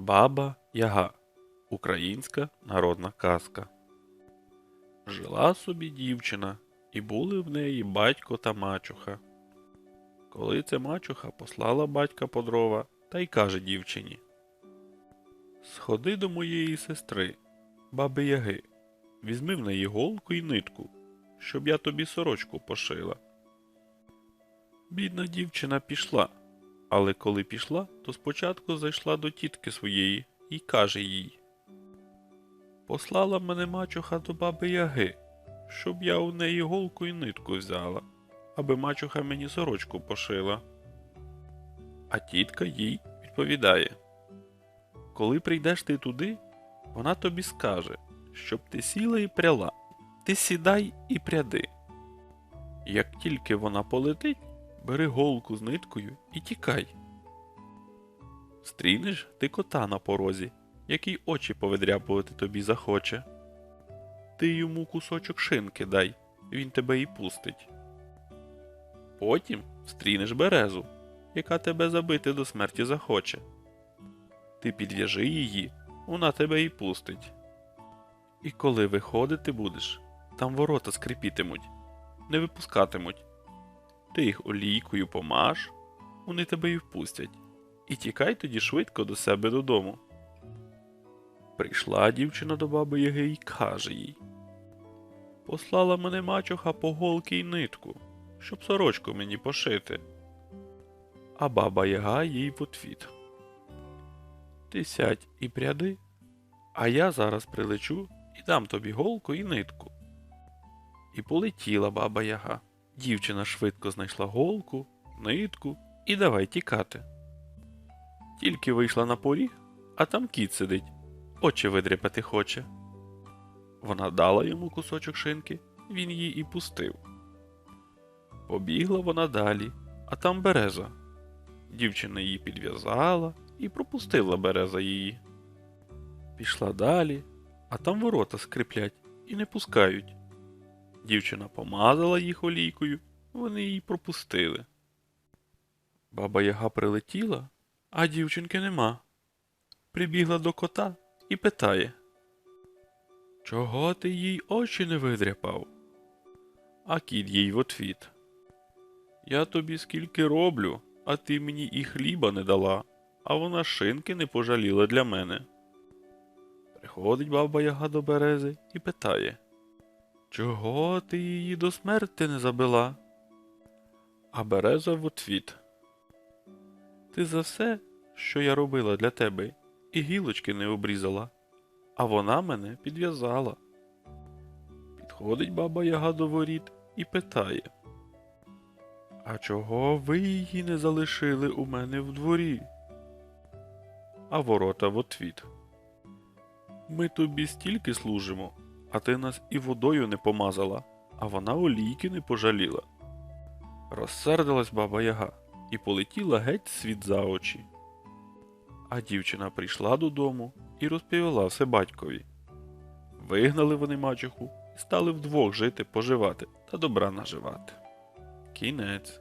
Баба Яга. Українська народна казка. Жила собі дівчина, і були в неї батько та мачуха. Коли це мачуха послала батька по дрова та й каже дівчині: Сходи до моєї сестри, баби Яги, візьми в неї голку і нитку, щоб я тобі сорочку пошила. Бідна дівчина пішла, але коли пішла, то спочатку зайшла до тітки своєї і каже їй Послала мене мачуха до баби Яги, щоб я у неї голку і нитку взяла, аби мачуха мені сорочку пошила. А тітка їй відповідає Коли прийдеш ти туди, вона тобі скаже, щоб ти сіла і пряла, ти сідай і пряди. Як тільки вона полетить, бери голку з ниткою і тікай. Стрінеш ти кота на порозі, який очі повидряпувати тобі захоче. Ти йому кусочок шинки дай, він тебе і пустить. Потім стрінеш березу, яка тебе забити до смерті захоче. Ти підв'яжи її, вона тебе і пустить. І коли виходити будеш, там ворота скрипітимуть, не випускатимуть. Ти їх олійкою помаш, вони тебе і впустять. І тікай тоді швидко до себе додому. Прийшла дівчина до баби Яги і каже їй Послала мене мачуха по голки й нитку, щоб сорочку мені пошити. А баба Яга їй в отвіт. Ти сядь і пряди, а я зараз прилечу і дам тобі голку і нитку. І полетіла баба Яга. Дівчина швидко знайшла голку, нитку і давай тікати. Тільки вийшла на поріг, а там кіт сидить, очі видряпати хоче. Вона дала йому кусочок шинки, він її і пустив. Побігла вона далі, а там береза. Дівчина її підв'язала і пропустила береза її. Пішла далі, а там ворота скриплять і не пускають. Дівчина помазала їх олійкою, вони її пропустили. Баба Яга прилетіла, а дівчинки нема. Прибігла до кота і питає Чого ти їй очі не видряпав? А кіт їй в отвіт. Я тобі скільки роблю, а ти мені і хліба не дала, а вона шинки не пожаліла для мене. Приходить баба Яга до берези і питає Чого ти її до смерти не забила? А береза в отвіт. Ти за все, що я робила для тебе, і гілочки не обрізала, а вона мене підв'язала. Підходить баба Яга до воріт і питає А чого ви її не залишили у мене в дворі? А ворота в отвіт. Ми тобі стільки служимо, а ти нас і водою не помазала, а вона олійки не пожаліла. Розсердилась баба Яга і полетіла геть світ за очі. А дівчина прийшла додому і розповіла все батькові. Вигнали вони мачуху і стали вдвох жити, поживати та добра наживати. Кінець.